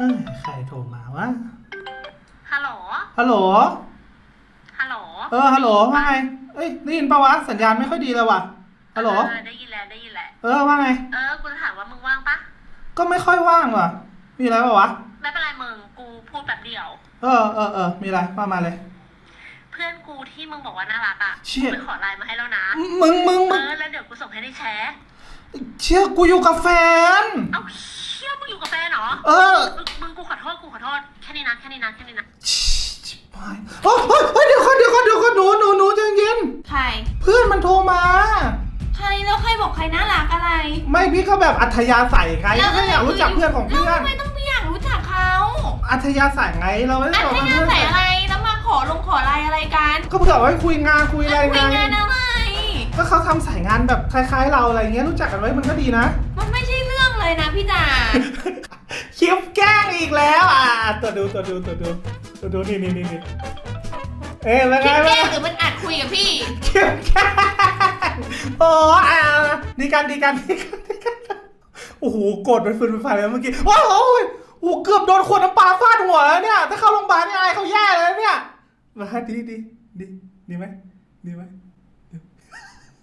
เอ้ยใครโทรมาวะ ฮัลโหล ฮัลโหล ฮัลโหลเออ ฮัลโหล ว่าไง เอ้ย ได้ยินปะวะ สัญญาณไม่ค่อยดีเลยว่ะฮัลโหล เออได้ยินแล้วได้ยินแล้ว เออ ว่าไง เออ กูจะถามว่ามึงว่างปะ ก็ไม่ค่อยว่างว่ะ มีอะไรปะวะ ไม่เป็นไรมึง กูพูดแป๊บเดียว เออเออเออ มีอะไรว่ามาเลย เพื่อนกูที่มึงบอกว่าน่ารักอะเชี่ยกูไปขอไลน์มาให้แล้วนะ มึงมึงเอมึงอ แล้วเดี๋ยวกูส่งให้ในแชทเชื่อกูอยู่กับแฟน เอ้าเชี่ยมึงอยู่กับแฟนเหรอเออ มึงมึงกูขอโทษ กู ขอโทษแค่นี้นะแค่นี้นะแค่นี้นะชิบหายโอ้ยโอ้ยโอ้ยเดี๋ยวก่อนเดี๋ยวก่อนเดี๋ยวก่อนหนูหนูหนูใจเย็น ใคร เพื่อนมันโทรมา ใครแล้วใครบอกใครน่ารักอะไรไม่พี่ก็แบบอัธยาศัยไงแล้วก็อยากรู้จักเพื่อนของเพื่อแล้วน ทำไมต้องพี่อยากรู้จักเขาอัธยาศัยไงเราไม่ได้อับอกธว่ายาเพื่อนศัยอะไรแล้วมาขอลงขอไลน์อะไรกันก็เผื่อไว้คุยงานคุยอะไรคุไงยงานอะไร ก็เขาทำสายงานแบบคล้ายๆ เราอะไรเงี้ยรู้จักกันไว้มันก็ดีนะ มันไม่ใช่เรื่องเลยนะพี่จ๋า คลิปแกล้งอีกแล้ว อะ ตัวดูตัวดูตัวดูตัวดูนี่นี่นี่นี่เอ๊ะแล้วไงคิดแกล้วะงหรือมันอัดคุยกับพี่ คลิปแกล้งโอ้อ่าดีกันดีกันดีกันดีกันโอ้โหโกรธเป็นฟืนเป็นไฟแล้วเมื่อกี้ว้าวโอ้ยโอ้โหเกือบโดนขวดน้ำปลาฟาดหัวแล้วเนี่ย ถ้าเข้าโรงพยาบาลนี่อายเขาแย่เลยนะเนี่ยมาดีดีดีดีไหมดีไหม